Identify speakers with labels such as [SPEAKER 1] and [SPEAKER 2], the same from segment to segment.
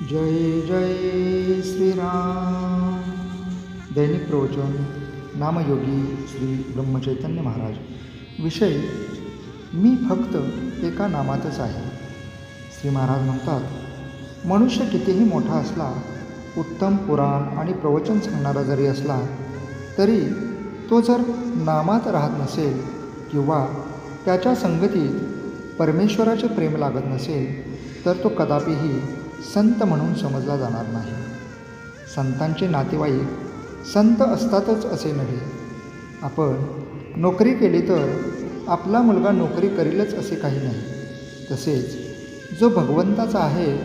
[SPEAKER 1] जय जय श्रीराम. दैनिक प्रवचन नामयोगी श्री ब्रह्मचैतन्य महाराज. विषय मी फक्त एका नामातच आहे. श्री महाराज म्हणतात मनुष्य कितीही मोठा असला उत्तम पुराण आणि प्रवचन सांगणारा जरी असला तरी तो जर नामात राहत नसेल किंवा त्याच्या संगतीत परमेश्वराचे प्रेम लागत नसेल तर तो कदापिही संत म्हणून समजला जाणार नाही. संतांचे नातेवाईक संत असतातच असे नव्हे. आपण नोकरी केली तर आपला मुलगा नोकरी करीलच असे काही नाही. तसेच जो भगवंताचा आहे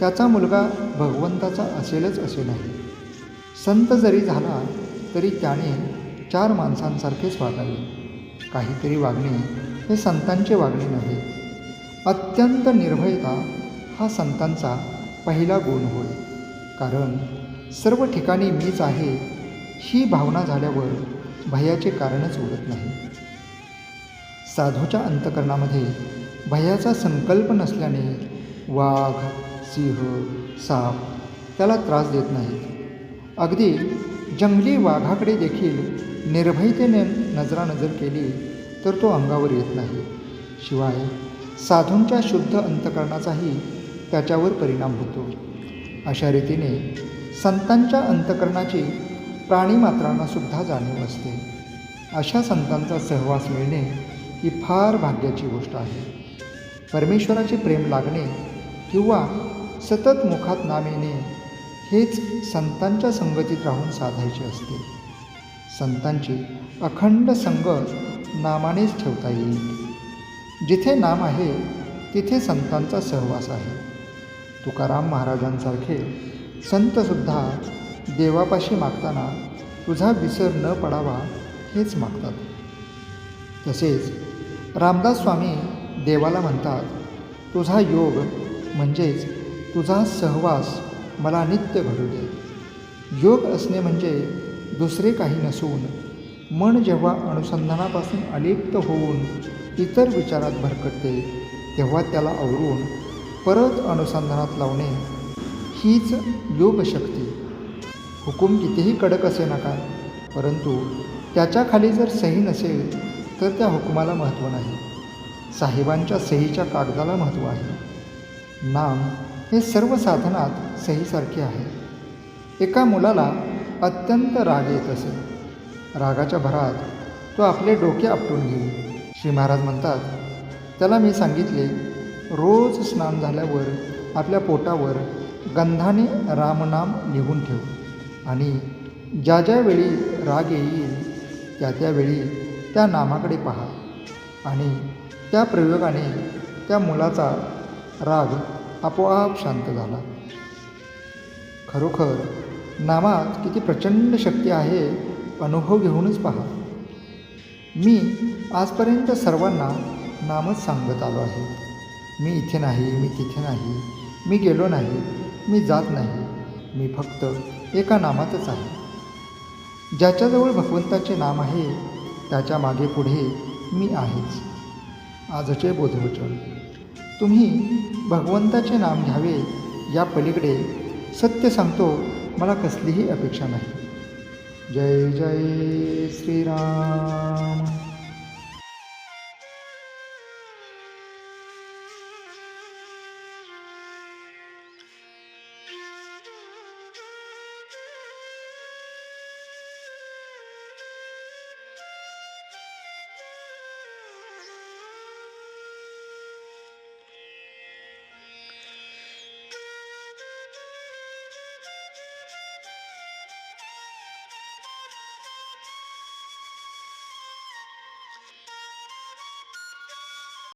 [SPEAKER 1] त्याचा मुलगा भगवंताचा असेलच असे नाही. संत जरी झाला तरी त्याने चार माणसांसारखेच वागावे काहीतरी वागणे हे संतांचे वागणे नव्हे. अत्यंत निर्भयता हा संतांचा पहिला गुण होय. कारण सर्व ठिकाणी मीच आहे ही भावना झाल्यावर भयाचे कारणच उरत नाही. साधूच्या अंतकरणामध्ये भयाचा संकल्प नसल्याने वाघ सिंह साप त्याला त्रास देत नाहीत. अगदी जंगली वाघाकडे देखील निर्भयतेने नजरानजर केली तर तो अंगावर येत नाही. शिवाय साधूंच्या शुद्ध अंतकरणाचाही त्याच्यावर परिणाम होतो. अशा रीतीने संतांच्या अंतकरणाची प्राणीमात्रांनासुद्धा जाणीव असते. अशा संतांचा सहवास मिळणे ही फार भाग्याची गोष्ट आहे. परमेश्वराचे प्रेम लागणे किंवा सतत मुखात नाम येणे हेच संतांच्या संगतीत राहून साधायचे असते. संतांची अखंड संगत नामानेच ठेवता येईल. जिथे नाम आहे तिथे संतांचा सहवास आहे. तुकाराम महाराजांसारखे संतसुद्धा देवापाशी मागताना तुझा विसर न पडावा हेच मागतात. तसेच रामदास स्वामी देवाला म्हणतात तुझा योग म्हणजेच तुझा सहवास मला नित्य घडू दे. योग असणे म्हणजे दुसरे काही नसून मन जेव्हा अनुसंधानापासून अलिप्त होऊन इतर विचारात भरकटते तेव्हा त्याला आवरून परत अनुसंधानात लावणे हीच योगशक्ती. हुकूम कितीही कडक असे नका परंतु त्याच्याखाली जर सही नसेल तर त्या हुकुमाला महत्त्व नाही. साहेबांच्या सहीच्या कागदाला महत्त्व आहे. नाम हे सर्व साधनात सहीसारखे आहे. एका मुलाला अत्यंत राग येत असे. रागाच्या भरात तो आपले डोके आपटून घेईल. श्री महाराज म्हणतात त्याला मी सांगितले रोज स्नान झाल्यावर आपल्या पोटावर गंधाने रामनाम लिहून ठेव. आणि ज्या ज्या वेळी राग येईल त्या त्यावेळी त्या नामाकडे पहा. आणि त्या प्रयोगाने त्या मुलाचा राग आपोआप शांत झाला. खरोखर नामात किती प्रचंड शक्ती आहे अनुभव घेऊनच पहा. मी आजपर्यंत सर्वांना नामच सांगत आलो आहे. मी इथे नाही मी तिथे नाही मी गेलो नाही मी जात नाही मी फक्त एका नामातच आहे. ज्याच्याजवळ भगवंताचे नाम आहे त्याच्यामागे पुढे मी आहेच. आजचे बोधवचन. तुम्ही भगवंताचे नाम घ्यावे या पलीकडे सत्य सांगतो मला कसलीही अपेक्षा नाही. जय जय श्रीराम.